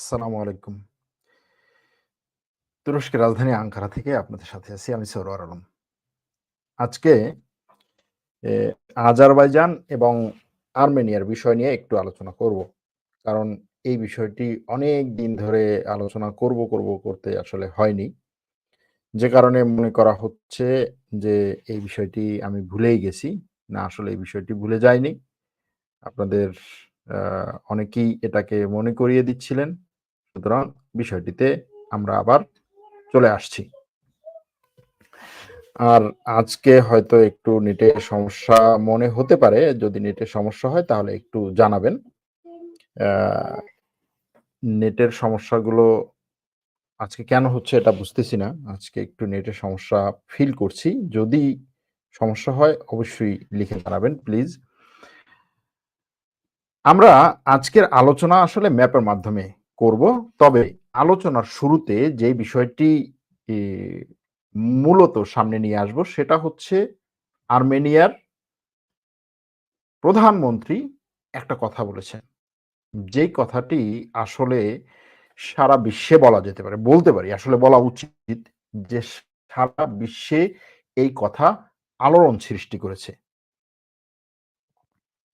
আসসালামু আলাইকুম। তুরস্কের রাজধানী আঙ্কারা থেকে আপনাদের সাথে আছি আমি সরোয়ার আলম। আজকে আজারবাইজান এবং আর্মেনিয়ার বিষয় নিয়ে একটু আলোচনা করব। কারণ এই বিষয়টি অনেক দিন ধরে আলোচনা করব, করব করতে আসলে হয়নি। যে কারণে মনে করা হচ্ছে যে এই বিষয়টি আমি ভুলেই গেছি। না আসলে এই বিষয়টি ভুলে যায়নি আপনাদের অনেকেই এটাকে মনে করিয়ে দিচ্ছিলেন। সুতরাং বিষয়টিতে আমরা আবার চলে আসছি। আর আজকে হয়তো একটু নেটের সমস্যা মনে হতে পারে। যদি নেটের সমস্যা হয় তাহলে একটু জানাবেন। নেটের সমস্যাগুলো আজকে কেন হচ্ছে এটা বুঝতেছি না। আজকে একটু নেটের সমস্যা ফিল করছি। যদি সমস্যা হয় অবশ্যই লিখে জানাবেন প্লিজ। আমরা আজকের আলোচনা আসলে ম্যাপের মাধ্যমে করব। তবে আলোচনার শুরুতে যে বিষয়টি মূলত সামনে নিয়ে আসব সেটা হচ্ছে আর্মেনিয়ার প্রধানমন্ত্রী একটা কথা বলেছেন। যেই কথাটি আসলে সারা বিশ্বে বলা যেতে পারে। বলতে পারি, আসলে বলা উচিত যে সারা বিশ্বে এই কথা আলোড়ন সৃষ্টি করেছে।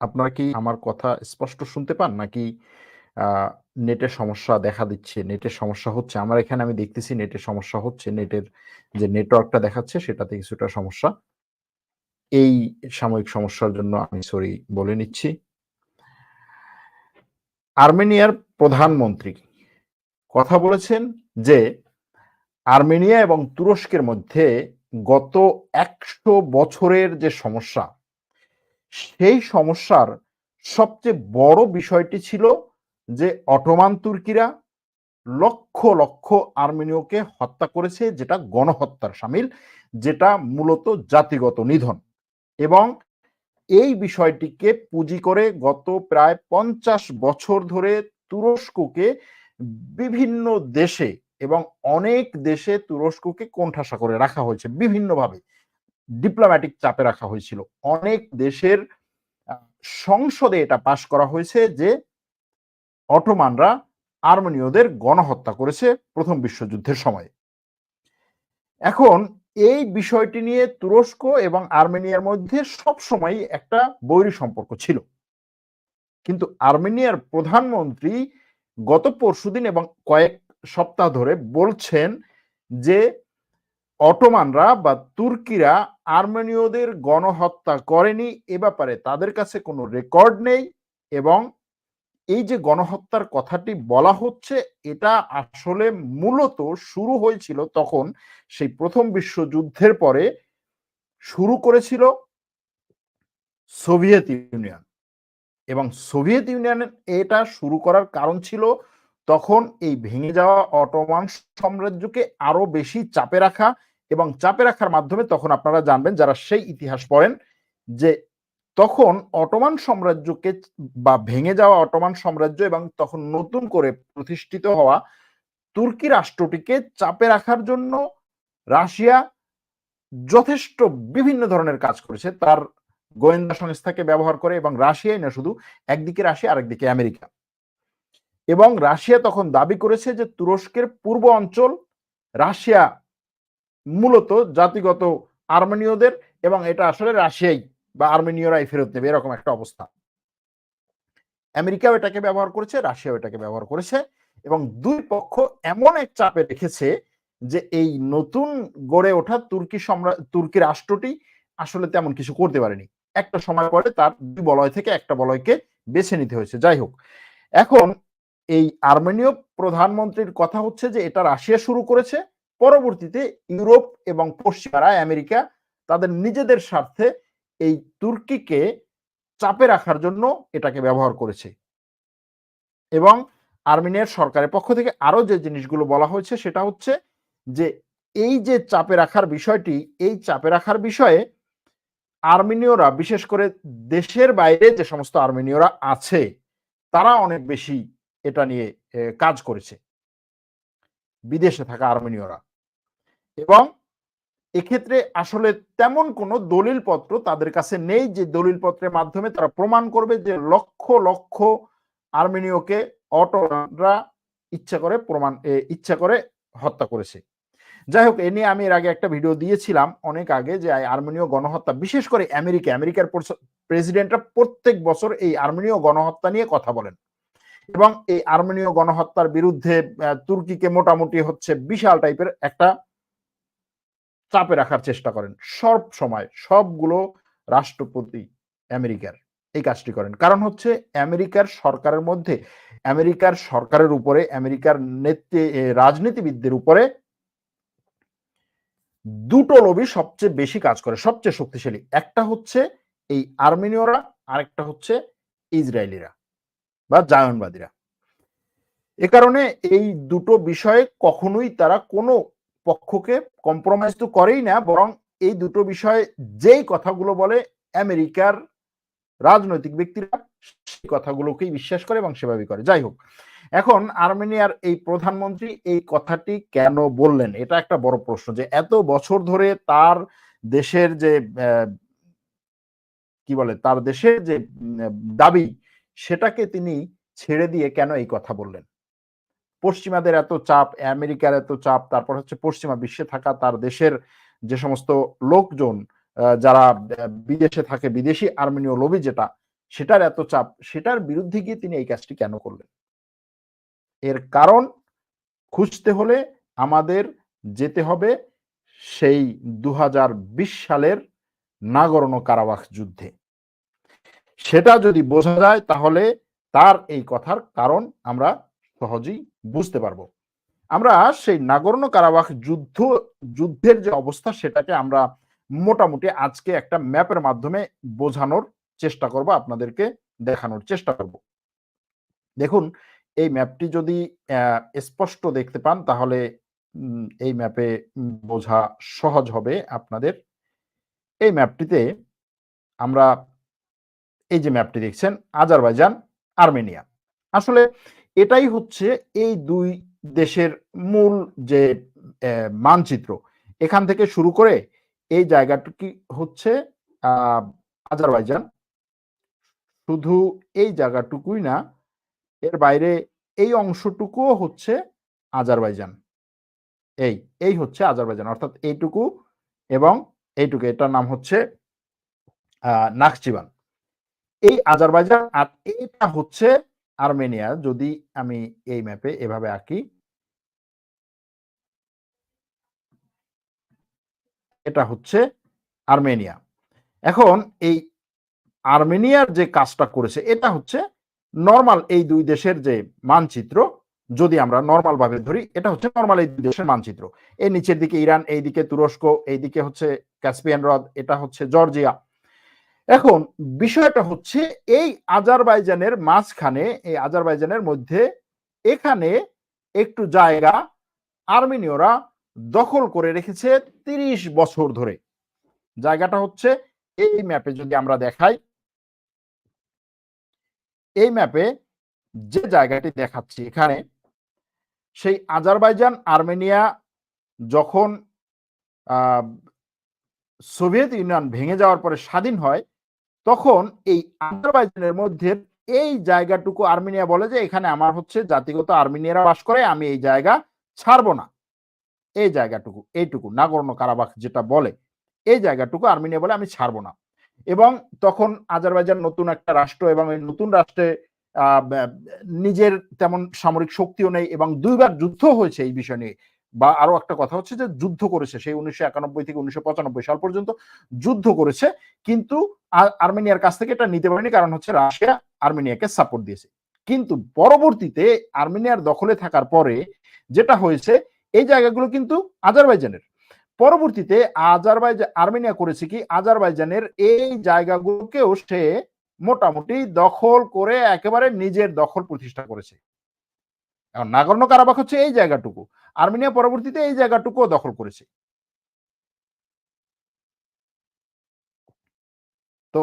আপনারা কি আমার কথা স্পষ্ট শুনতে পান? নাকি নেটের সমস্যা দেখা দিচ্ছে? নেটের সমস্যা হচ্ছে? আমার এখানে আমি দেখতেছি নেটের সমস্যা হচ্ছে। নেটের যে নেটওয়ার্কটা দেখাচ্ছে সেটাতে কিছুটা সমস্যা। এই সাময়িক সমস্যার জন্য আমি সরি বলে নিচ্ছি। আর্মেনিয়ার প্রধানমন্ত্রী কথা বলেছেন যে, আর্মেনিয়া এবং তুরস্কের মধ্যে গত ১০০ বছরের যে সমস্যা, সেই সমস্যার সবচেয়ে বড় বিষয়টি ছিল যে অটোমান তুর্কিরা লক্ষ লক্ষ আর্মেনীয়কে হত্যা করেছে, যেটা গণহত্যার সামিল, যেটা মূলত জাতিগত নিধন। এবং এই বিষয়টিকে পুঁজি করে গত প্রায় পঞ্চাশ বছর ধরে তুরস্ককে বিভিন্ন দেশে এবং অনেক দেশে তুরস্ককে কোণঠাসা করে রাখা হয়েছে, বিভিন্নভাবে। ডিপ্লোম্যাটিক চাপে রাখা হয়েছিল। অনেক দেশের সংসদে এটা পাশ করা হয়েছে যে অটোমানরা আর্মেনীয়দের গণহত্যা করেছে প্রথম বিশ্বযুদ্ধের সময়। এখন এই বিষয়টি নিয়ে তুরস্ক এবং আর্মেনিয়ার মধ্যে সবসময় একটা বৈরী সম্পর্ক ছিল। কিন্তু আর্মেনিয়ার প্রধানমন্ত্রী গত পরশুদিন এবং কয়েক সপ্তাহ ধরে বলছেন যে অটোমানরা বা তুর্কিরা আর্মেনীয়দের গণহত্যা করেনি, এ ব্যাপারে তাদের কাছে কোনো রেকর্ড নেই এবং এই যে গণহত্যার কথাটি বলা হচ্ছে, এটা আসলে মূলত শুরু হয়েছিল তখন সেই প্রথম বিশ্বযুদ্ধের পরে শুরু করেছিল সোভিয়েত ইউনিয়ন। এবং সোভিয়েত ইউনিয়ন এটা শুরু করার কারণ ছিল তখন এই ভেঙে যাওয়া অটোমান সাম্রাজ্যকে আরও বেশি চাপে রাখা এবং চাপে রাখার মাধ্যমে তখন আপনারা জানবেন, যারা সেই ইতিহাস পড়েন, যে তখন অটোমান সাম্রাজ্যকে বা ভেঙে যাওয়া অটোমান সাম্রাজ্য এবং তখন নতুন করে প্রতিষ্ঠিত হওয়া তুর্কি রাষ্ট্রটিকে চাপে রাখার জন্য রাশিয়া যথেষ্ট বিভিন্ন ধরনের কাজ করেছে। তার গোয়েন্দা সংস্থাকে ব্যবহার করে এবং রাশিয়াই না শুধু, একদিকে রাশিয়া, আরেকদিকে আমেরিকা। এবং রাশিয়া তখন দাবি করেছে যে তুরস্কের পূর্ব অঞ্চল রাশিয়া, মূলত জাতিগত আর্মেনীয়দের এবং এটা আসলে রাশিয়াই। বা আর্মেনীয়রাই ফেরত নেবে এরকম একটা অবস্থা। আমেরিকাও এটাকে ব্যবহার করেছে, রাশিয়াও এটাকে ব্যবহার করেছে এবং দুই পক্ষ এমন এক চাপে রেখেছে যে এই নতুন গড়ে ওঠা তুর্কি সম্রাট তুর্কি রাষ্ট্রটি আসলে তেমন কিছু করতে পারেনি। একটা সময় পরে তার দুই বলয় থেকে একটা বলয়কে বেছে নিতে হয়েছে। যাই হোক, এখন এই আর্মেনীয় প্রধানমন্ত্রীর কথা হচ্ছে যে এটা রাশিয়া শুরু করেছে, পরবর্তীতে ইউরোপ এবং পশ্চিমারা আমেরিকা তাদের নিজেদের স্বার্থে এই তুর্কিকে চাপে রাখার জন্য এটাকে ব্যবহার করেছে। এবং আর্মেনিয়ার সরকারের পক্ষ থেকে আরও যে জিনিসগুলো বলা হয়েছে সেটা হচ্ছে যে, এই যে চাপে রাখার বিষয়টি, এই চাপে রাখার বিষয়ে আর্মেনীয়রা, বিশেষ করে দেশের বাইরে যে সমস্ত আর্মেনীয়রা আছে, তারা অনেক বেশি এটা নিয়ে কাজ করেছে। বিদেশে থাকা আর্মেনীয়রা। এবং এক্ষেত্রে আসলে তেমন কোনো দলিলপত্র তাদের কাছে নেই যে দলিলপত্রের মাধ্যমে তারা প্রমাণ করবে যে লক্ষ লক্ষ আর্মেনীয়কে অটোরা ইচ্ছা করে প্রমাণ ইচ্ছা করে হত্যা করেছে। যাই হোক, এ নিয়ে আমি এর আগে একটা ভিডিও দিয়েছিলাম অনেক আগে যে আর্মেনীয় গণহত্যা, বিশেষ করে আমেরিকা, আমেরিকার প্রেসিডেন্টরা প্রত্যেক বছর এই আর্মেনীয় গণহত্যা নিয়ে কথা বলেন। এবং এই আর্মেনীয় গণহত্যার বিরুদ্ধে তুর্কিকে মোটামুটি হচ্ছে বিশাল টাইপের একটা চাপে রাখার চেষ্টা করেন। সব সময় সবগুলো রাষ্ট্রপতি আমেরিকার এই কাজটি করেন। কারণ হচ্ছে আমেরিকার সরকারের মধ্যে, আমেরিকার সরকারের উপরে, আমেরিকার নেতৃ রাজনীতিবিদদের উপরে দুটো লবি সবচেয়ে বেশি কাজ করে, সবচেয়ে শক্তিশালী। একটা হচ্ছে এই আর্মেনীয়রা, আরেকটা হচ্ছে ইসরায়েলিরা বা জায়নবাদীরা। এ কারণে এই দুটো বিষয়ে কখনোই তারা কোনো পক্ষকে কম্প্রোমাইজ তো করেই না, বরং এই দুটো বিষয়ে যেই কথাগুলো বলে আমেরিকার রাজনৈতিক ব্যক্তিরা, সেই কথাগুলোকেই বিশ্বাস করে এবং সেভাবেই করে। যাই হোক, এখন আর্মেনিয়ার এই প্রধানমন্ত্রী এই কথাটি কেন বললেন? এটা একটা বড় প্রশ্ন যে এত বছর ধরে তার দেশের যে কি বলে, তার দেশের যে দাবি, সেটাকে তিনি ছেড়ে দিয়ে কেন এই কথা বললেন? পশ্চিমাদের এত চাপ, আমেরিকার এত চাপ, তারপর হচ্ছে পশ্চিমা বিশ্বে থাকা তার দেশের যে সমস্ত লোকজন যারা বিদেশে থাকে, বিদেশি আর্মেনীয় লবি যেটা, সেটার এত চাপ, সেটার বিরুদ্ধে গিয়ে তিনি এই কাজটি কেন করলেন? এর কারণ খুঁজতে হলে আমাদের যেতে হবে সেই দু হাজার বিশ সালের নাগরণ কারাবাস যুদ্ধে। সেটা যদি বোঝা যায় তাহলে তার এই কথার কারণ আমরা সহজেই বুঝতে পারব। আমরা সেই নাগরণ কারাবাখ যুদ্ধ, যুদ্ধের যে অবস্থা, সেটাকে আমরা মোটামুটি আজকে একটা ম্যাপের মাধ্যমে বোঝানোর চেষ্টা করব, আপনাদেরকে দেখানোর চেষ্টা করব। দেখুন, এই ম্যাপটি যদি স্পষ্ট দেখতে পান, তাহলে এই ম্যাপে বোঝা সহজ হবে আপনাদের। এই ম্যাপটিতে আমরা, এই যে ম্যাপটি দেখছেন, আজারবাইজান, আর্মেনিয়া। আসলে এটাই হচ্ছে এই দুই দেশের মূল যে মানচিত্র। এখান থেকে শুরু করে এই জায়গাটুকি হচ্ছে আজারবাইজান। শুধু এই জায়গাটুকুই না, এর বাইরে এই অংশটুকুও হচ্ছে আজারবাইজান। এই এই হচ্ছে আজারবাইজান। অর্থাৎ এইটুকু এবং এইটুকু, এটার নাম হচ্ছে নাকচিবান এই আজারবাইজান আর এটা হচ্ছে আর্মেনিয়া যদি আমি এই ম্যাপে এভাবে আঁকি এটা হচ্ছে আর্মেনিয়া। এখন এই আর্মেনিয়ার যে কাজটা করেছে, এটা হচ্ছে নর্মাল এই দুই দেশের যে মানচিত্র, যদি আমরা নর্মাল ভাবে ধরি, এটা হচ্ছে নর্মাল এই দুই দেশের মানচিত্র। এই নিচের দিকে ইরান এই দিকে তুরস্ক এই দিকে হচ্ছে ক্যাসপিয়ান হ্রদ, এটা হচ্ছে জর্জিয়া। এখন বিষয়টা হচ্ছে এই আজারবাইজানের মাঝখানে, এই আজারবাইজানের মধ্যে এখানে একটু জায়গা আর্মেনীয়রা দখল করে রেখেছে তিরিশ বছর ধরে। জায়গাটা হচ্ছে এই ম্যাপে যদি আমরা দেখাই, এই ম্যাপে যে জায়গাটি দেখাচ্ছি এখানে, সেই আজারবাইজান আর্মেনিয়া যখন সোভিয়েত ইউনিয়ন ভেঙে যাওয়ার পরে স্বাধীন হয় তখন এই আজারবাইজানের মধ্যে এই জায়গাটুকু আর্মেনিয়া বলে যে, এখানে আমার হচ্ছে জাতিগত আর্মেনিয়ারা বাস করে, আমি এই জায়গা ছাড়বো না। এই জায়গাটুকু, এইটুকু নাগর্ণ কারাবাখ যেটা বলে, এই জায়গাটুকু আর্মেনিয়া বলে আমি ছাড়বো না। এবং তখন আজারবাইজান নতুন একটা রাষ্ট্র এবং এই নতুন রাষ্ট্রে নিজের তেমন সামরিক শক্তিও নেই এবং দুইবার যুদ্ধ হয়েছে এই বিষয় নিয়ে। বা আরও একটা কথা হচ্ছে যে যুদ্ধ করেছে, সেই উনিশশো একানব্বই থেকে উনিশশো পঁচানব্বই সাল পর্যন্ত যুদ্ধ করেছে, কিন্তু আর্মেনিয়ার কাছ থেকে এটা নিতে পারেনি কারণ হচ্ছে রাশিয়া আর্মেনিয়াকে সাপোর্ট দিয়েছে। কিন্তু পরবর্তীতে আর্মেনিয়ার দখলে থাকার পরে যেটা হয়েছে, এই জায়গাগুলো কিন্তু আজারবাইজানের। পরবর্তীতে আজারবাইজান আর্মেনিয়া করেছে কি? আজারবাইজানের এই জায়গাগুলোকেও সে মোটামুটি দখল করে একেবারে নিজের দখল প্রতিষ্ঠা করেছে। নাগর্ণ কারাবাক হচ্ছে এই জায়গাটুকু। আর্মেনিয়া পরবর্তীতে এই জায়গাটুকুও দখল করেছে। তো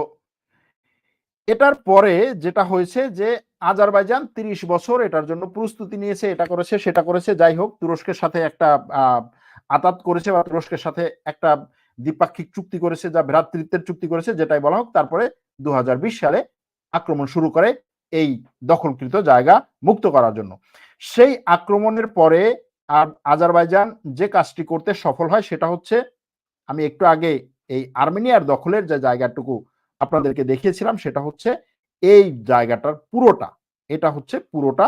এটার পরে যেটা হয়েছে যে আজারবাইজান তিরিশ বছর এটার জন্য প্রস্তুতি নিয়েছে, এটা করেছে, সেটা করেছে, যাই হোক, তুরস্কের সাথে একটা আতাত করেছে বা তুরস্কের সাথে একটা দ্বিপাক্ষিক চুক্তি করেছে যা ভ্রাতৃত্বের চুক্তি করেছে, যেটাই বলা হোক, তারপরে দু হাজার বিশ সালে আক্রমণ শুরু করে এই দখলকৃত জায়গা মুক্ত করার জন্য। সেই আক্রমণের পরে আজারবাইজান যে কাজটি করতে সফল হয় সেটা হচ্ছে, আমি একটু আগে এই আর্মেনিয়ার দখলের যে জায়গাটুকু আপনাদেরকে দেখিয়েছিলাম সেটা হচ্ছে এই জায়গাটার পুরোটা, এটা হচ্ছে পুরোটা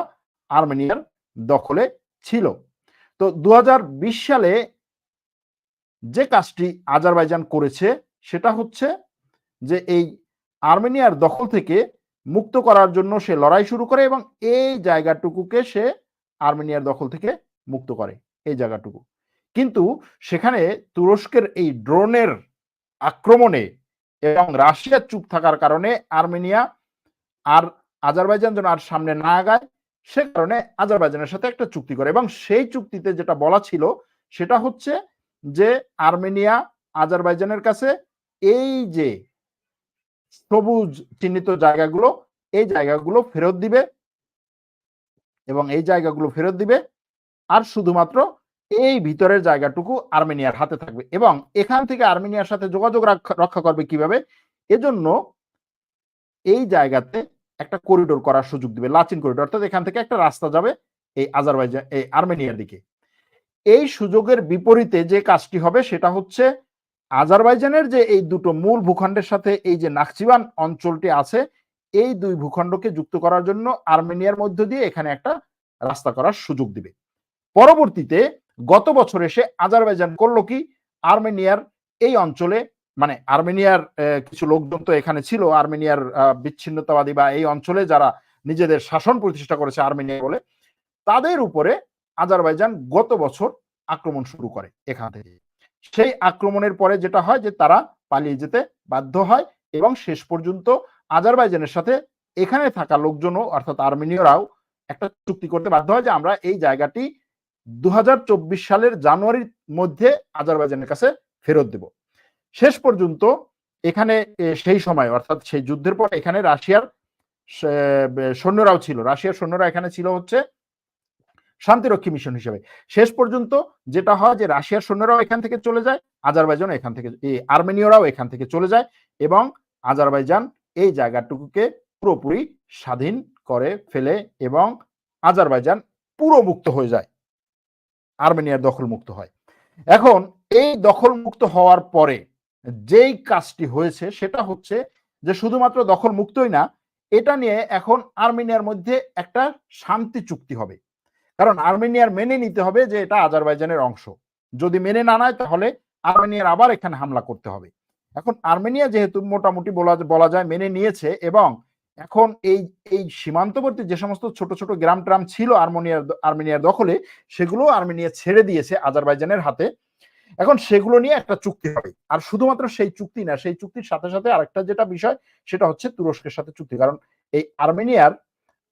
আর্মেনিয়ার দখলে ছিল। তো দু হাজার বিশ সালে যে কাজটি আজারবাইজান করেছে সেটা হচ্ছে যে এই আর্মেনিয়ার দখল থেকে মুক্ত করার জন্য সে লড়াই শুরু করে এবং এই জায়গাটুকুকে সে আর্মেনিয়ার দখল থেকে মুক্ত করে এই জায়গাটুকু। কিন্তু সেখানে তুরস্কের এই ড্রোনের আক্রমণে এবং রাশিয়ার চুপ থাকার কারণে আর্মেনিয়া আর আজারবাইজান যেন আর সামনে না আগায়, সে কারণে আজারবাইজানের সাথে একটা চুক্তি করে এবং সেই চুক্তিতে যেটা বলা ছিল সেটা হচ্ছে যে আর্মেনিয়া আজারবাইজানের কাছে এই যে সবুজ চিহ্নিত জায়গাগুলো, এই জায়গাগুলো ফেরত দিবে এবং এই জায়গাগুলো ফেরত দিবে আর শুধুমাত্র এই ভিতরের জায়গাটুকু আর্মেনিয়ার হাতে থাকবে এবং এখান থেকে আর্মেনিয়ার সাথে যোগাযোগ রক্ষা করবে কীভাবে? এজন্য এই জায়গাতে একটা করিডোর করার সুযোগ দিবে, লাচিন করিডোর অর্থাৎ এখান থেকে একটা রাস্তা যাবে এই আজারবাইজান, এই আর্মেনিয়ার দিকে। এই সুযোগের বিপরীতে যে কাজটি হবে সেটা হচ্ছে আজারবাইজানের যে এই দুটো মূল ভূখণ্ডের সাথে এই যে নাকচিবান অঞ্চলটি আছে, এই দুই ভূখণ্ডকে যুক্ত করার জন্য আর্মেনিয়ার মধ্য দিয়ে এখানে একটা রাস্তা করার সুযোগ দিবে। পরবর্তীতে গত বছর এসে আজারবাইজান করল কি? আর্মেনিয়ার এই অঞ্চলে মানে আর্মেনিয়ার কিছু লোকজন তো এখানে ছিল, আর্মেনিয়ার বিচ্ছিন্নতাবাদী বা এই অঞ্চলে যারা নিজেদের শাসন প্রতিষ্ঠা করেছে আর্মেনিয়া বলে, তাদের উপরে আজারবাইজান গত বছর আক্রমণ শুরু করে এখান থেকে। সেই আক্রমণের পরে যেটা হয় যে তারা পালিয়ে যেতে বাধ্য হয় এবং শেষ পর্যন্ত আজারবাইজানের সাথে এখানে থাকা লোকজনও, অর্থাৎ আর্মেনীয়রাও একটা চুক্তি করতে বাধ্য হয় যে আমরা এই জায়গাটি দু হাজার চব্বিশ সালের জানুয়ারির মধ্যে আজারবাইজানের কাছে ফেরত দেব। শেষ পর্যন্ত এখানে সেই সময়, অর্থাৎ সেই যুদ্ধের পর এখানে রাশিয়ার সৈন্যরাও ছিল। রাশিয়ার সৈন্যরা এখানে ছিল হচ্ছে শান্তিরক্ষী মিশন হিসেবে। শেষ পর্যন্ত যেটা হয় যে রাশিয়ার সৈন্যরাও এখান থেকে চলে যায় আজারবাইজান এখান থেকে আর্মেনীয়রাও এখান থেকে চলে যায় এবং আজারবাইজান এই জায়গাটুকুকে পুরোপুরি স্বাধীন করে ফেলে এবং আজারবাইজান পুরো মুক্ত হয়ে যায়। আর্মেনিয়ার দখল মুক্ত হয়। এখন এই দখল মুক্ত হওয়ার পরে যেই কাজটি হয়েছে সেটা হচ্ছে যে শুধুমাত্র দখল মুক্তই না, এটা নিয়ে এখন আর্মেনিয়ার মধ্যে একটা শান্তি চুক্তি হবে। কারণ আর্মেনিয়ার মেনে নিতে হবে যে এটা আজারবাইজানের অংশ। যদি মেনে না নেয় তাহলে আর্মেনিয়ার আবার এখানে হামলা করতে হবে। এখন আর্মেনিয়া যেহেতু মোটামুটি বলা বলা যায় মেনে নিয়েছে এবং এখন এই এই সীমান্তবর্তী যে সমস্ত ছোট ছোট গ্রাম ট্রাম ছিল আর্মেনিয়ার আর্মেনিয়ার দখলে, সেগুলো আর্মেনিয়া ছেড়ে দিয়েছে আজারবাইজানের হাতে। এখন সেগুলো নিয়ে একটা চুক্তি হবে। আর শুধুমাত্র সেই চুক্তি না, সেই চুক্তির সাথে সাথে আরেকটা যেটা বিষয়, সেটা হচ্ছে তুরস্কের সাথে চুক্তি। কারণ এই আর্মেনিয়ার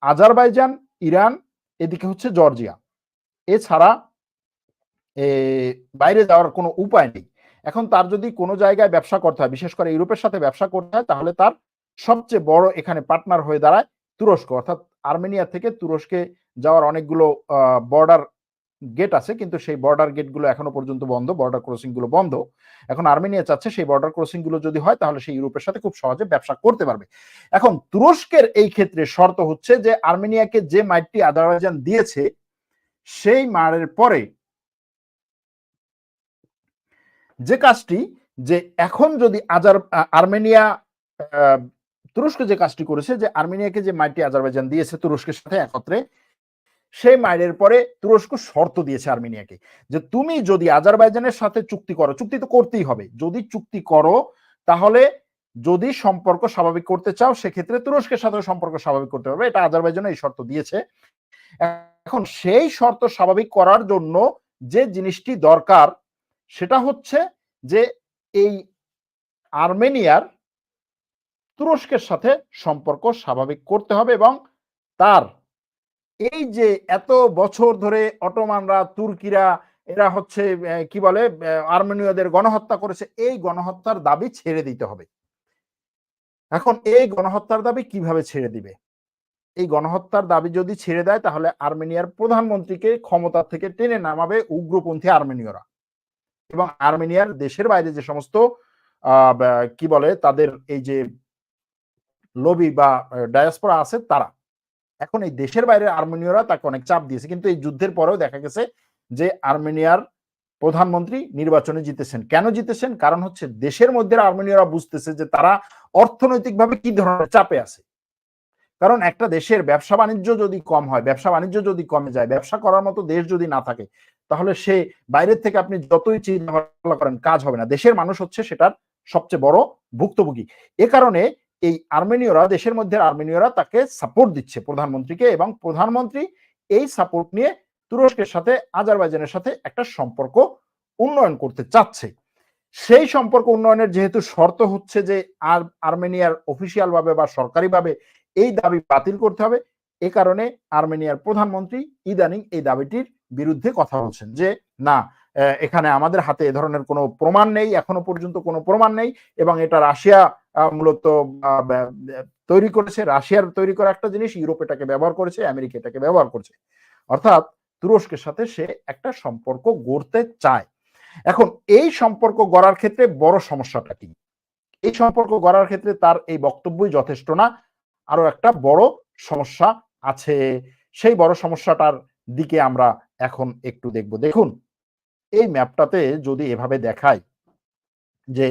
আজারবাইজান, ইরান, এদিকে হচ্ছে জর্জিয়া। এছাড়া বাইরে যাওয়ার কোনো উপায় নেই। এখন তার যদি কোনো জায়গায় ব্যবসা করতে হয়, বিশেষ করে ইউরোপের সাথে ব্যবসা করতে হয়, তাহলে তার সবচেয়ে বড় এখানে পার্টনার হয়ে দাঁড়ায় তুরস্ক। অর্থাৎ আর্মেনিয়া থেকে তুরস্কে যাওয়ার অনেকগুলো বর্ডার গেট আছে, কিন্তু সেই বর্ডার গেটগুলো এখনও পর্যন্ত বন্ধ বর্ডার ক্রসিংগুলো বন্ধ। এখন আর্মেনিয়া চাচ্ছে সেই বর্ডার ক্রসিংগুলো যদি হয়, তাহলে সেই ইউরোপের সাথে খুব সহজে ব্যবসা করতে পারবে। এখন তুরস্কের এই ক্ষেত্রে শর্ত হচ্ছে যে, আর্মেনিয়াকে যে মাইটটি আজারবাইজান দিয়েছে, সেই মারের পরে যে কাজটি, যে এখন যদি আজার আর্মেনিয়া তুরস্ক যে কাজটি করেছে, যে আর্মেনিয়াকে যে মাইটি আজারবাইজান দিয়েছে তুরস্কের সাথে একত্রে, সেই মাইলের পরে তুরস্ক শর্ত দিয়েছে আর্মেনিয়াকে যে তুমি যদি আজারবাইজানের সাথে চুক্তি করো, চুক্তি তো করতেই হবে, যদি চুক্তি করো তাহলে যদি সম্পর্ক স্বাভাবিক করতে চাও, সেক্ষেত্রে তুরস্কের সাথে সম্পর্ক স্বাভাবিক করতে হবে এটা আজারবাইজান এই শর্ত দিয়েছে। এখন সেই শর্ত স্বাভাবিক করার জন্য যে জিনিসটি দরকার, সেটা হচ্ছে যে এই আর্মেনিয়ার তুরস্কের সাথে সম্পর্ক স্বাভাবিক করতে হবে এবং তার এই যে এত বছর ধরে অটোমানরা, তুর্কিরা, এরা হচ্ছে কি বলে আর্মেনীয়দের গণহত্যা করেছে, এই গণহত্যার দাবি ছেড়ে দিতে হবে। এখন এই গণহত্যার দাবি কীভাবে ছেড়ে দিবে? এই গণহত্যার দাবি যদি ছেড়ে দেয়, তাহলে আর্মেনিয়ার প্রধানমন্ত্রীকে ক্ষমতা থেকে টেনে নামাবে উগ্রপন্থী আর্মেনীয়রা। এবং আর্মেনিয়ার দেশের বাইরে যে সমস্ত কি বলে, তাদের এই যে লবি বা ডায়াসপোরা আছে তারা। এখন এই দেশের বাইরে আর্মেনীয়রা তাকে অনেক চাপ দিয়েছে। কিন্তু এই যুদ্ধের পরেও দেখা গেছে যে আর্মেনিয়ার প্রধানমন্ত্রী নির্বাচনে জিতেছেন। কেন জিতেছেন? কারণ হচ্ছে দেশের মধ্যে আর্মেনীয়রা বুঝতেছে যে তারা অর্থনৈতিকভাবে কি ধরনের চাপে আছে। কারণ একটা দেশের ব্যবসা বাণিজ্য যদি কম হয়, ব্যবসা বাণিজ্য যদি কমে যায়, ব্যবসা করার মতো দেশ যদি না থাকে, তাহলে সে বাইরের থেকে আপনি যতই চিন্তা করেন, কাজ হবে না। দেশের মানুষ হচ্ছে সেটার সবচেয়ে বড় ভুক্তভোগী। এ কারণে এই আর্মেনীয়রা, দেশের মধ্যে আর্মেনীয়রা তাকে সাপোর্ট দিচ্ছে প্রধানমন্ত্রীকে এবং প্রধানমন্ত্রী এই সাপোর্ট নিয়ে তুরস্কের সাথে, আজারবাইজানের সাথে একটা সম্পর্ক উন্নয়ন করতে চাচ্ছে। সেই সম্পর্ক উন্নয়নের যেহেতু শর্ত হচ্ছে যে আর, আর্মেনিয়ার অফিসিয়াল ভাবে বা সরকারিভাবে এই দাবি বাতিল করতে হবে, এ কারণে আর্মেনিয়ার প্রধানমন্ত্রী ইদানিং এই দাবিটির বিরুদ্ধে কথা বলছেন যে, না এখানে আমাদের হাতে এ ধরনের কোনো প্রমাণ নেই, এখনও পর্যন্ত কোনো প্রমাণ নেই এবং এটা রাশিয়া মূলত তৈরি করেছে। রাশিয়ার তৈরি করা একটা জিনিস, ইউরোপ এটাকে ব্যবহার করেছে, আমেরিকা এটাকে ব্যবহার করছে। অর্থাৎ তুরস্কের সাথে সে একটা সম্পর্ক গড়তে চায়। এখন, এই সম্পর্ক গড়ার ক্ষেত্রে বড় সমস্যাটা কি? এই সম্পর্ক গড়ার ক্ষেত্রে তার এই বক্তব্যই যথেষ্ট না। আরও একটা বড় সমস্যা আছে। সেই বড় সমস্যাটার দিকে আমরা এখন একটু দেখব। দেখুন এই ম্যাপটাতে যদি এভাবে দেখায় যে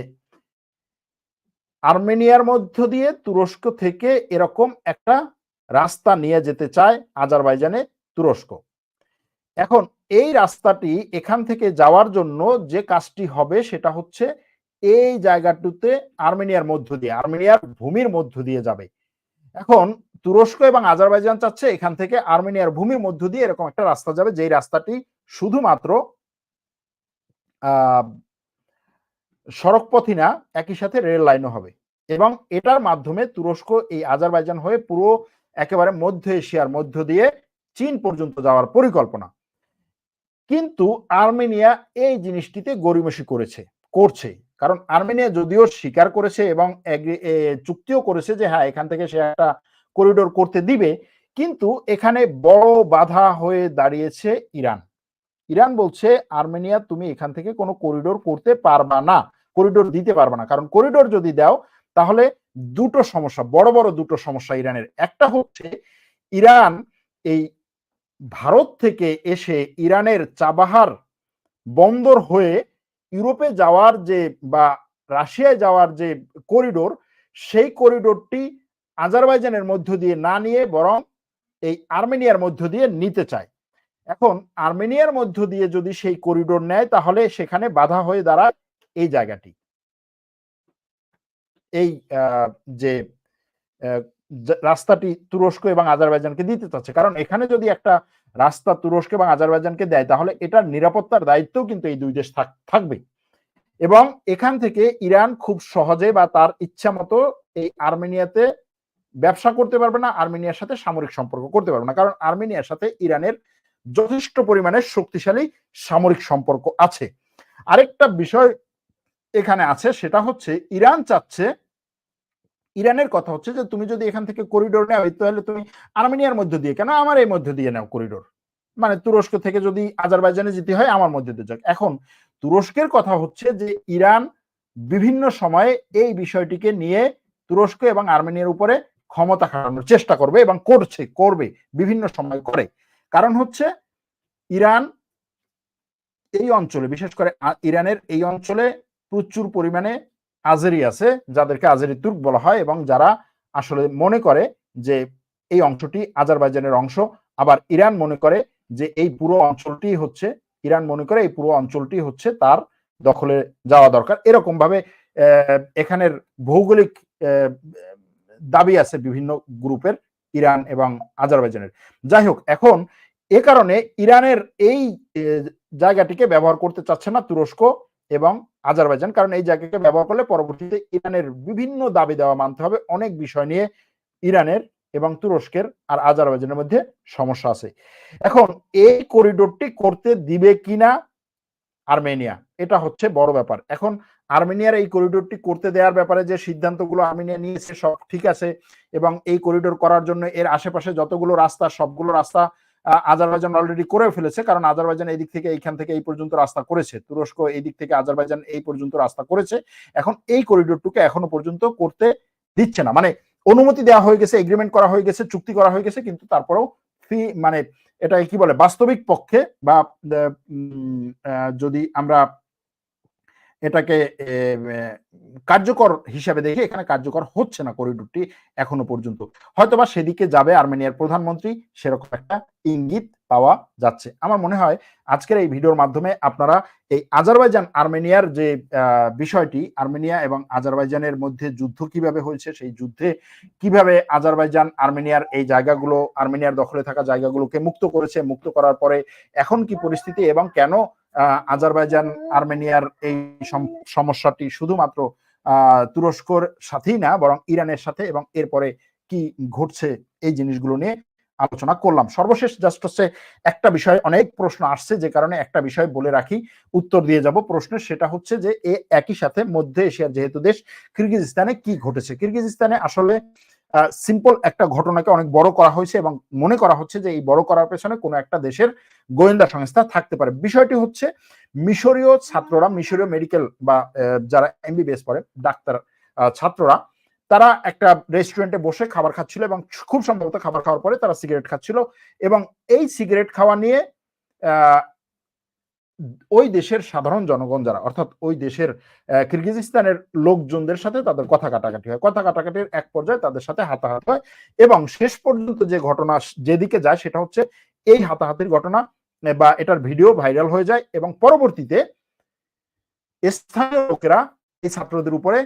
আর্মেনিয়ার মধ্য দিয়ে তুরস্ক থেকে এরকম একটা রাস্তা নিয়ে যেতে চায় আজারবাইজানে তুরস্ক। এখন এই রাস্তাটি এখান থেকে যাওয়ার জন্য যে কাজটি হবে সেটা হচ্ছে এই জায়গাটুতে আর্মেনিয়ার মধ্য দিয়ে, আর্মেনিয়ার ভূমির মধ্য দিয়ে যাবে। এখন তুরস্ক এবং আজারবাইজান চাচ্ছে এখান থেকে আর্মেনিয়ার ভূমির মধ্য দিয়ে এরকম একটা রাস্তা যাবে যেই রাস্তাটি শুধুমাত্র সড়কপথই না, একই সাথে রেল লাইনও হবে। এবং এটার মাধ্যমে তুরস্ক এই আজারবাইজান হয়ে পুরো একেবারে মধ্য এশিয়ার মধ্য দিয়ে চীন পর্যন্ত যাওয়ার পরিকল্পনা। কিন্তু আর্মেনিয়া এই জিনিসটিতে গরিমসি করেছে, করছে। কারণ আর্মেনিয়া যদিও স্বীকার করেছে এবং চুক্তিও করেছে যে হ্যাঁ এখান থেকে সে একটা করিডোর করতে দিবে, কিন্তু এখানে বড় বাধা হয়ে দাঁড়িয়েছে ইরান। ইরান বলছে, আর্মেনিয়া, তুমি এখান থেকে কোনো করিডোর করতে পারবা না। করিডোর দিতে পারবা না। কারণ করিডোর যদি দাও, তাহলে দুটো সমস্যা, বড় বড় দুটো সমস্যা ইরানের। একটা হচ্ছে, ইরান এই ভারত থেকে এসে ইরানের চাবাহার বন্দর হয়ে ইউরোপে যাওয়ার যে বা রাশিয়ায় যাওয়ার যে করিডোর সেই করিডোরটি আজারবাইজানের মধ্য দিয়ে না নিয়ে বরং এই আর্মেনিয়ার মধ্য দিয়ে নিতে চায়। এখন আর্মেনিয়ার মধ্য দিয়ে যদি সেই করিডোর নেয়, তাহলে সেখানে বাধা হয়ে দাঁড়ায় এই জায়গাটি। এই যে রাস্তাটি তুরস্ক এবং আজারবাইজানকে দিতে চাচ্ছে। কারণ এখানে যদি একটা রাস্তা তুরস্ক এবং আজারবাইজানকে দেয়, তাহলে এটার নিরাপত্তার দায়িত্ব কিন্তু এই দুই দেশ থাকবে। এবং এখান থেকে ইরান খুব সহজে বা তার ইচ্ছা মতো এই আর্মেনিয়াতে ব্যবসা করতে পারবে না, আর্মেনিয়ার সাথে সামরিক সম্পর্ক করতে পারবে না। কারণ আর্মেনিয়ার সাথে ইরানের যথেষ্ট পরিমাণে শক্তিশালী সামরিক সম্পর্ক আছে। আরেকটা বিষয় এখানে আছে, সেটা হচ্ছে ইরান চাচ্ছে, ইরানের কথা হচ্ছে যে তুমি যদি এখান থেকে করিডোর নেও তাহলে তুমি আর্মেনিয়ার মধ্য দিয়ে, কেন আমার এই মধ্য দিয়ে নাও করিডোর মানে তুরস্ক থেকে যদি আজারবাইজানে যেতে হয়, আমার মধ্যে দিয়ে যাক। এখন তুরস্কের কথা হচ্ছে যে ইরান বিভিন্ন সময়ে এই বিষয়টিকে নিয়ে তুরস্ক এবং আর্মেনিয়ার উপরে ক্ষমতা খাটানোর চেষ্টা করবে এবং করছে, করবে, বিভিন্ন সময় করে। কারণ হচ্ছে ইরান এই অঞ্চলে, বিশেষ করে ইরানের এই অঞ্চলে প্রচুর পরিমাণে আজেরি আছে, যাদেরকে আজেরি তুর্ক বলা হয় এবং যারা আসলে মনে করে যে এই অংশটি আজারবাইজানের অংশ, আবার ইরান মনে করে যে এই পুরো অঞ্চলটি হচ্ছে, ইরান মনে করে এই পুরো অঞ্চলটি হচ্ছে তার দখলে যাওয়া দরকার। এরকম ভাবে এখানের ভৌগোলিক দাবি আছে বিভিন্ন গ্রুপের, ইরান এবং আজারবাইজানের। যাই হোক, এখন এ কারণে ইরানের এই জায়গাটিকে ব্যবহার করতে চাচ্ছে না তুরস্ক এবং আজারবাইজান। কারণ এই জায়গাকে ব্যবহার করলে পরবর্তীতে ইরানের বিভিন্ন দাবি দেওয়া মানতে হবে। অনেক বিষয় নিয়ে ইরানের এবং তুরস্কের আর আজারবাইজানের মধ্যে সমস্যা আছে। এখন এই করিডোরটি করতে দিবে কিনা আর্মেনিয়া, এটা হচ্ছে বড় ব্যাপার। এখন আর্মেনিয়ার এই করিডোরটি করতে দেওয়ার ব্যাপারে যে সিদ্ধান্তগুলো আর্মেনিয়া নিয়েছে সব ঠিক আছে এবং এই করিডোর করার জন্য এর আশেপাশে যতগুলো রাস্তা, সবগুলো রাস্তা আজারবাইজান অলরেডি করে ফেলেছে, কারণ আজারবাইজান এই দিক থেকে এইখান থেকে এই পর্যন্ত রাস্তা করেছে। তুরস্ক এই দিক থেকে আজারবাইজান এই পর্যন্ত রাস্তা করেছে। এখন এই করিডোরটুকু এখনও পর্যন্ত করতে দিচ্ছে না। মানে অনুমতি দেওয়া হয়ে গেছে এগ্রিমেন্ট করা হয়ে গেছে, চুক্তি করা হয়ে গেছে, কিন্তু তারপরেও ফি মানে এটা কি বলে? বাস্তবিক পক্ষে বা যদি আমরা এটাকে কার্যকর হিসাবে দেখে এখানে কার্যকর হচ্ছে না করিডোরটি এখনও পর্যন্ত। হয়তোবা সেদিকে যাবে আর্মেনিয়ার প্রধানমন্ত্রী, সেরকম একটা ইঙ্গিত পাওয়া যাচ্ছে। আমার মনে হয় আজকের এই ভিডিওর মাধ্যমে আপনারা এই আজারবাইজান আর্মেনিয়ার যে বিষয়টি, আর্মেনিয়া এবং আজারবাইজানের মধ্যে যুদ্ধ কীভাবে হয়েছে, সেই যুদ্ধে কীভাবে আজারবাইজান আর্মেনিয়ার এই জায়গাগুলো, আর্মেনিয়ার দখলে থাকা জায়গাগুলোকে মুক্ত করেছে, মুক্ত করার পরে এখন কি পরিস্থিতি এবং কেন আজারবাইজান আর্মেনিয়ার এই সম- সমস্যাটি শুধুমাত্র তুরস্কর সাথেই না বরং ইরানের সাথে এবং এরপরে কি ঘটছে এই জিনিসগুলো নিয়ে আলোচনা করলাম। সর্বশেষ জাস্ট হচ্ছে একটা বিষয় অনেক প্রশ্ন আসছে যে কারণে একটা বিষয় বলে রাখি উত্তর দিয়ে যাব প্রশ্নের সেটা হচ্ছে যে এ একই সাথে মধ্য এশিয়ার যেহেতু দেশ কিরগিজস্তানে কি ঘটেছে? কিরগিজস্তানে আসলে সিম্পল একটা ঘটনাকে অনেক বড় করা হয়েছে এবং মনে করা হচ্ছে যে এই বড় করার পেছনে কোনো একটা দেশের গোয়েন্দা সংস্থা থাকতে পারে। বিষয়টি হচ্ছে মিশরীয় ছাত্ররা, মিশরীয় মেডিকেল বা যারা এমবিবিএস পড়ে, ডাক্তার ছাত্ররা, তারা একটা রেস্টুরেন্টে বসে খাবার খাচ্ছিল এবং খুব সম্ভবত খাবার খাওয়ার পরে তারা সিগারেট খাচ্ছিল এবং এই সিগারেট খাওয়া নিয়ে ওই দেশের সাধারণ জনগণ যারা, অর্থাৎ ওই দেশের কিরগিজিস্তানের লোকজনদের সাথে তাদের কথা কাটাকাটি হয়। কথা কাটাকাটির এক পর্যায়ে তাদের সাথে হাতাহাত হয় এবং শেষ পর্যন্ত যে ঘটনা যেদিকে যায় সেটা হচ্ছে এই হাতাহাতির ঘটনা বা এটার ভিডিও ভাইরাল হয়ে যায় এবং পরবর্তীতে স্থানীয় লোকেরা এই ছাত্রদের উপরে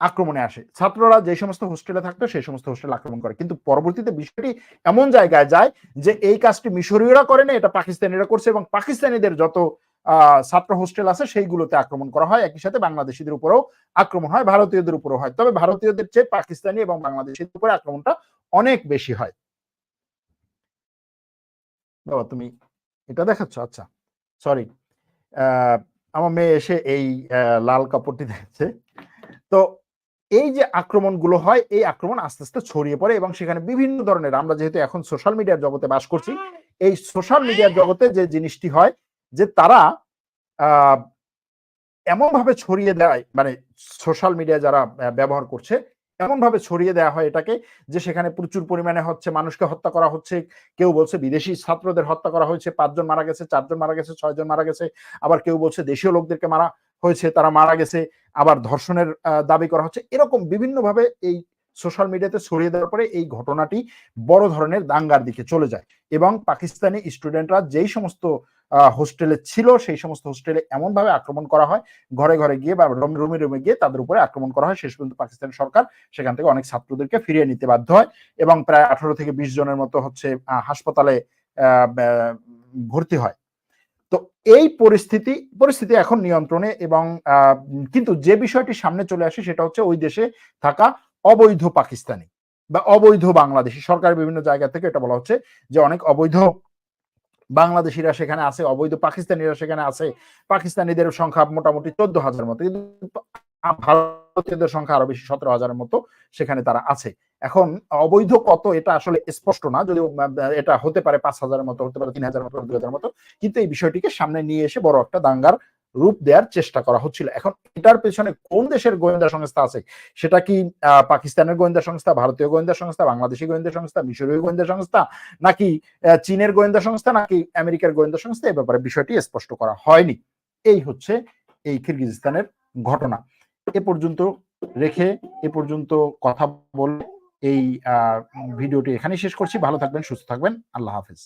আক্রমণে আসে। ছাত্ররা যে সমস্ত হোস্টেলে থাকতো, সেই সমস্ত হোস্টেল আক্রমণ করে। কিন্তু পরবর্তীতে বিষয়টি এমন জায়গায় যায় যে এই কাজটি মিশরীয়রা করে না এটা পাকিস্তানিরা করছে এবং পাকিস্তানিদের যত ছাত্র হোস্টেল আছে, সেইগুলোতে আক্রমণ করা হয়। একই সাথে বাংলাদেশিদের উপরেও আক্রমণ হয়, ভারতীয়দের উপরেও হয়। তবে ভারতীয়দের চেয়ে পাকিস্তানি এবং বাংলাদেশিদের উপরে আক্রমণটা অনেক বেশি হয়। বাবা, তুমি এটা দেখাচ্ছ? আচ্ছা। সরি আমার মেয়ে এসে এই লাল কাপড়টি দেখছে। তো এই যে আক্রমণগুলো হয়, এই আক্রমণ আস্তে আস্তে ছড়িয়ে পড়ে এবং সেখানে বিভিন্ন ধরনের, আমরা যেহেতু এখন সোশ্যাল মিডিয়ার জগতে বাস করছি, এই সোশ্যাল মিডিয়ার জগতে যে জিনিসটি হয়, যে তারা এমন ভাবে ছড়িয়ে দেয় মানে সোশ্যাল মিডিয়া যারা ব্যবহার করছে এমন ভাবে ছড়িয়ে দেওয়া হয় এটাকে যে সেখানে প্রচুর পরিমাণে হচ্ছে মানুষকে হত্যা করা হচ্ছে। কেউ বলছে বিদেশি ছাত্রদের হত্যা করা হয়েছে, পাঁচজন মারা গেছে, চারজন মারা গেছে, ছয়জন মারা গেছে, আবার কেউ বলছে দেশীয় লোকদেরকে মারা হয়েছে, তারা মারা গেছে, আবার ধর্ষণের দাবি করা হচ্ছে। এরকম বিভিন্নভাবে এই সোশ্যাল মিডিয়াতে ছড়িয়ে দেওয়ার পরে এই ঘটনাটি বড় ধরনের দাঙ্গার দিকে চলে যায় এবং পাকিস্তানি স্টুডেন্টরা যেই সমস্ত হোস্টেলে ছিল, সেই সমস্ত হোস্টেলে এমন ভাবে আক্রমণ করা হয়। ঘরে ঘরে গিয়ে বা রুমে রুমে গিয়ে তাদের উপরে আক্রমণ করা হয়। শেষ পর্যন্ত পাকিস্তান সরকার সেখান থেকে অনেক ছাত্রদেরকে ফিরিয়ে নিতে বাধ্য হয় এবং প্রায় আঠারো থেকে বিশ জনের মতো হচ্ছে হাসপাতালে ভর্তি হয়। তো এই পরিস্থিতি পরিস্থিতি এখন নিয়ন্ত্রণে এবং কিন্তু যে বিষয়টি সামনে চলে আসে সেটা হচ্ছে ওই দেশে থাকা অবৈধ পাকিস্তানি বা অবৈধ বাংলাদেশি। সরকারের বিভিন্ন জায়গা থেকে এটা বলা হচ্ছে যে অনেক অবৈধ বাংলাদেশিরা সেখানে আছে, অবৈধ পাকিস্তানিরা সেখানে আছে। পাকিস্তানিদের সংখ্যা মোটামুটি চোদ্দ হাজার মতো। কিন্তু ভারতীয়দের সংখ্যা আরও বেশি, সতেরো হাজারের মতো সেখানে তারা আছে। এখন অবৈধ কত এটা আসলে স্পষ্ট না আহ, এটা হতে পারে পাঁচ হাজারের মতো হতে পারে তিন হাজার মতো দুই হাজার মতো কিন্তু এই বিষয়টিকে সামনে নিয়ে এসে বড় একটা দাঙ্গার রূপ দেওয়ার চেষ্টা করা হচ্ছিল। এখন এটার পেছনে কোন দেশের গোয়েন্দা সংস্থা আছে? সেটা কি পাকিস্তানের গোয়েন্দা সংস্থা ভারতীয় গোয়েন্দা সংস্থা বাংলাদেশি গোয়েন্দা সংস্থা মিশরীয় গোয়েন্দা সংস্থা নাকি চীনের গোয়েন্দা সংস্থা নাকি আমেরিকার গোয়েন্দা সংস্থা? এ ব্যাপারে বিষয়টি স্পষ্ট করা হয়নি। এই হচ্ছে এই কিরগিজস্তানের ঘটনা। এ পর্যন্ত রেখে এ পর্যন্ত কথা বলে এই ভিডিওটি এখানেই শেষ করছি। ভালো থাকবেন সুস্থ থাকবেন। আল্লাহ হাফেজ।